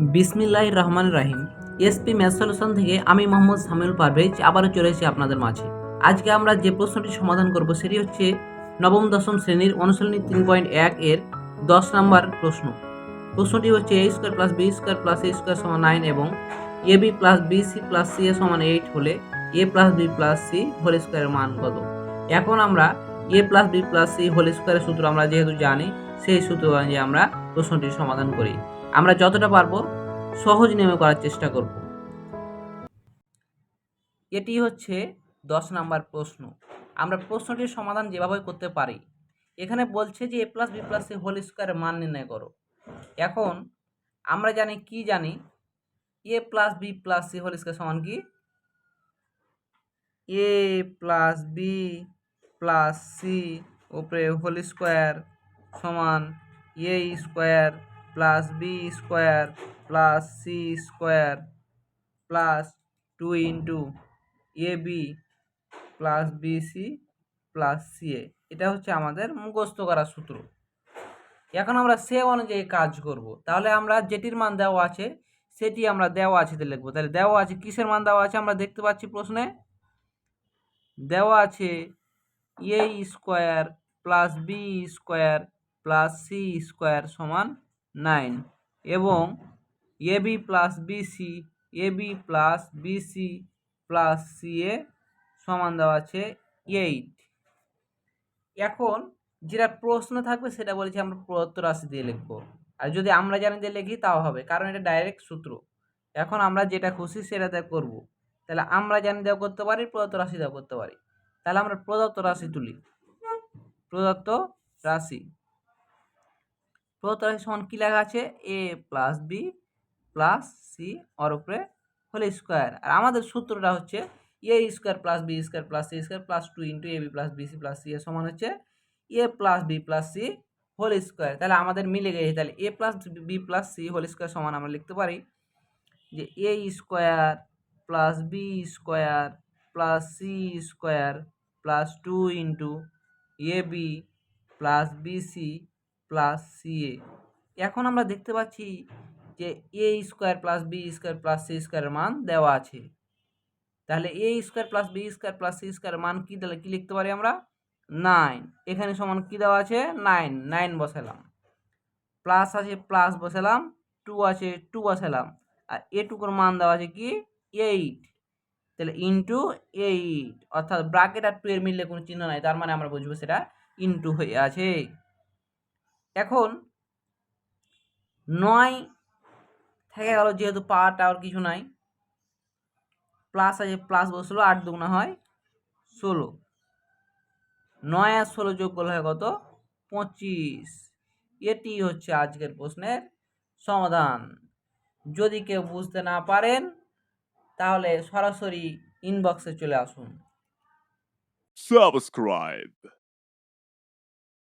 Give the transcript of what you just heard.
বিসমিল্লাহ রহমান রাহিম। এসপি ম্যাথ সলিউশন থেকে আমি মোহাম্মদ সামিউল পারভেজ আবারও চলে এসেছি আপনাদের মাঝে। আজকে আমরা যে প্রশ্নটি সমাধান করব সেটি হচ্ছে নবম, দশম শ্রেণির অনুশীলনী তিন পয়েন্ট এক এর দশ নম্বর প্রশ্ন। প্রশ্নটি হচ্ছে A square plus B square plus A square সমান নাইন এবং A B plus B C plus C A সমান এইট হলে A plus B plus C whole স্কোয়ারের মান কত? এখন আমরা A plus B plus C whole স্কোয়ারের সূত্র আমরা যেহেতু জানি, সেই সূত্র অনুযায়ী আমরা প্রশ্নটির সমাধান করি। আমরা যতটা পারব সহজ নিয়মে করার চেষ্টা করব। এটি হচ্ছে দশ নাম্বার প্রশ্ন। আমরা প্রশ্নটির সমাধান যেভাবে করতে পারি, এখানে বলছে যে A plus B plus C whole স্কোয়ারের মান নির্ণয় করো। এখন আমরা জানি কি জানি? A plus B plus C whole square সমান কি? A plus B plus C উপরে হোল স্কোয়ার সমান A square plus B square plus C square plus two into A B plus B C plus C A. এটা হচ্ছে আমাদের মুখস্থ করার সূত্র। এখন আমরা সে অনুযায়ী কাজ করব। তাহলে আমরা যেটির মান দেওয়া আছে, সেটি আমরা দেওয়া আছে লিখব। তাহলে দেওয়া আছে কিসের মান দেওয়া আছে আমরা দেখতে পাচ্ছি প্রশ্নে? দেওয়া আছে A square plus B square plus C square সমান নাইন এবং A B plus BC A B plus BC plus C A সমান দেওয়া আছে এইট। এখন যেটা প্রশ্ন থাকবে সেটা বলেছি আমরা প্রদত্ত রাশি দিয়ে লিখব। আর যদি আমরা জানি দিয়ে লিখি, তাও হবে, কারণ এটা ডাইরেক্ট সূত্র। এখন আমরা যেটা খুশি সেটা দিয়ে করব। তাহলে আমরা জানি দেওয়া করতে পারি, প্রদত্ত রাশি দেওয়া করতে পারি। তাহলে আমরা প্রদত্ত রাশি তুলি। প্রদত্ত রাশি। প্রদত্ত সমান কী লেখা আছে? A plus B plus C ওর উপরে হোল স্কোয়ার আর আমাদের সূত্রটা হচ্ছে A square plus B square plus C square plus two into A B plus B C plus C A সমান হচ্ছে A plus B plus C whole square তাহলে আমাদের মিলে গেছে। তাহলে A plus B plus C whole square সমান আমরা লিখতে পারি যে A square plus B square plus C square plus two into A B plus B C plus C A এখন আমরা দেখতে পাচ্ছি যে A square plus B square plus C স্কোয়ারের মান দেওয়া আছে। তাহলে A square plus B square plus C স্কোয়ারের মান কী? তাহলে কী লিখতে পারি আমরা? নাইন এখানে সমান কী দেওয়া আছে? নাইন নাইন বসালাম। প্লাস আছে প্লাস বসালাম। টু আছে টু বসালাম। আর এটুকুর মান দেওয়া আছে কি? এইট তাহলে ইন্টু এইট অর্থাৎ ব্রাকেট আর টু এর মিললে কোনো চিহ্ন নাই, তার মানে আমরা বুঝব সেটা ইন্টু হয়ে আছে। এখন নয় থেকে গেল, যেহেতু পাওয়ার টাওয়ার কিছু নাই প্লাস আছে প্লাস বসল, আট দুগুণা হয় ষোলো। নয় আর ষোলো যোগ করলে হয় কত? পঁচিশ। এটি হচ্ছে আজকের প্রশ্নের সমাধান। যদি কেউ বুঝতে না পারেন, তাহলে সরাসরি ইনবক্সে চলে আসুন। Subscribe.